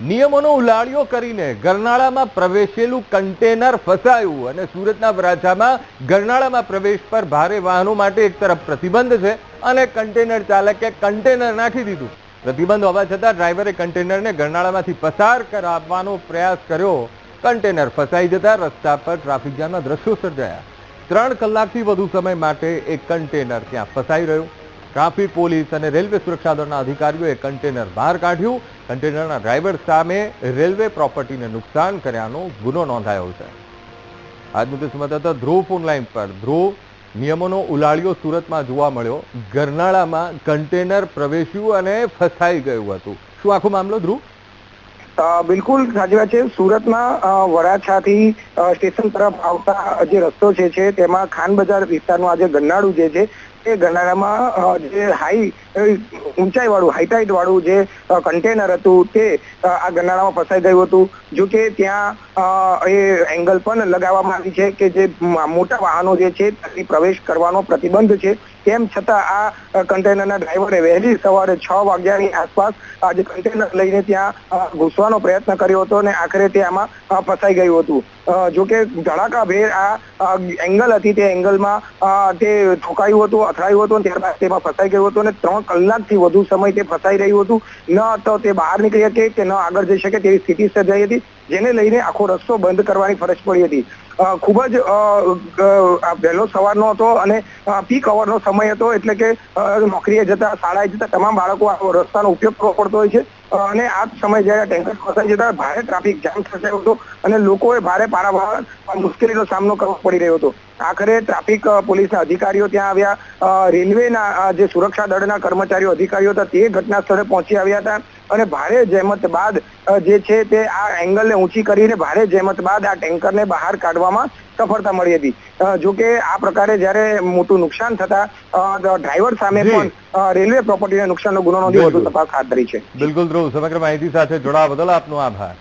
નિયમોનો ઉલાળ્યો કરીને ગરનાળામાં પ્રવેશેલું કન્ટેનર ફસાયું અને સુરતના વરાછામાં ગરનાળામાં પ્રવેશ પર ભારે વાહનો માટે એક તરફ પ્રતિબંધ છે અને કન્ટેનર ચાલકે કન્ટેનર નાખી દીધું. પ્રતિબંધ હોવા છતાં ડ્રાઈવરે કન્ટેનરને ગરનાળામાંથી પસાર કરાવવાનો પ્રયાસ કર્યો. કન્ટેનર ફસાઈ જતા રસ્તા પર ટ્રાફિક જામના દ્રશ્યો સર્જાયા. ત્રણ કલાકથી વધુ સમય માટે એક કન્ટેનર ત્યાં ફસાઈ રહ્યું. ટ્રાફિક પોલીસ અને રેલવે સુરક્ષા દળના અધિકારીઓએ કન્ટેનર બહાર કાઢ્યું. કન્ટેનરના ડ્રાઈવર સામે રેલવે પ્રોપર્ટીને નુકસાન કર્યાનો ગુનો નોંધાયો છે. આજ મુદ્દે હતા, ધ્રુવ ફોન પર. ધ્રુવ, નિયમોનો ઉલાળ્યો સુરતમાં જોવા મળ્યો. ગરનાળામાં કન્ટેનર પ્રવેશ્યું અને ફસાઈ ગયું હતું. શું આખો મામલો, ધ્રુવ? બિલકુલ સાચી વાત છે. સુરતમાં વરાછાથી સ્ટેશન તરફ આવતા જે રસ્તો છે, તેમાં ખાન બજાર વિસ્તારનું આ જે ગરનાળું જે છે તે ગનારામાં જે હાઈ ઊંચાઈ વાળું હાઈટાઈટ વાળું જે કન્ટેનર હતું તે આ ગનારામાં ફસાઈ ગયું હતું. જો કે ત્યાં એ એંગલ પણ લગાવવામાં આવી છે કે જે મોટા વાહનો જે છે પ્રવેશ કરવાનો પ્રતિબંધ છે. તેમ છતાં આ કન્ટેનરના ડ્રાઈવરે વહેલી સવારે છ વાગ્યાની આસપાસ આજે કન્ટેનર લઈને ત્યાં ઘૂસવાનો પ્રયત્ન કર્યો હતો અને આખરે તે આમાં ફસાઈ ગયું હતું. જોકે ધડાકાભેર આ એંગલ હતી તે એંગલમાં તે ઠોકાયું હતું, અથડાયું હતું ત્યારબાદ તેમાં ફસાઈ ગયું હતું અને ત્રણ કલાકથી વધુ સમય તે ફસાઈ રહ્યું હતું. ન તો તે બહાર નીકળી શકે કે ન આગળ જઈ શકે તેવી સ્થિતિ સર્જાઈ હતી. જેને લઈને આખો રસ્તો બંધ કરવાની ફરજ પડી હતી. ખૂબ જ વહેલો સવારનો હતો અને પીક અવરનો સમય હતો એટલે કે નોકરીએ જતા, શાળાએ જતા તમામ બાળકો આ રસ્તાનો ઉપયોગ કરવો પડતો હોય છે. અને આ સમય જ્યારે ટેન્કર ફસાઈ જતા ભારે ટ્રાફિક જામ સર્જાયો હતો અને લોકોએ ભારે પારાવાર મુશ્કેલીનો સામનો કરવો પડી રહ્યો હતો. આખરે ટ્રાફિક પોલીસના અધિકારીઓ ત્યાં આવ્યા. રેલવેના જે સુરક્ષા દળના કર્મચારીઓ, અધિકારીઓ હતા, તે ઘટના સ્થળે પહોંચી આવ્યા હતા અને ભારે જહેમત બાદ જે છે તે આ એંગલને ઊંચી કરીને ભારે જહેમત બાદ આ ટેન્કરને બહાર કાઢવામાં સફળતા મળી હતી. જો કે આ પ્રકારે જ્યારે મોટું નુકસાન થતા ડ્રાઈવર સામે પણ રેલવે પ્રોપર્ટીના નુકસાનનો ગુનો નોંધી વધુ તપાસ હાથ ધરી છે. બિલકુલ ધ્રુવ. સમગ્ર માહિતી સાથે જોડાવા બદલ આપનો આભાર.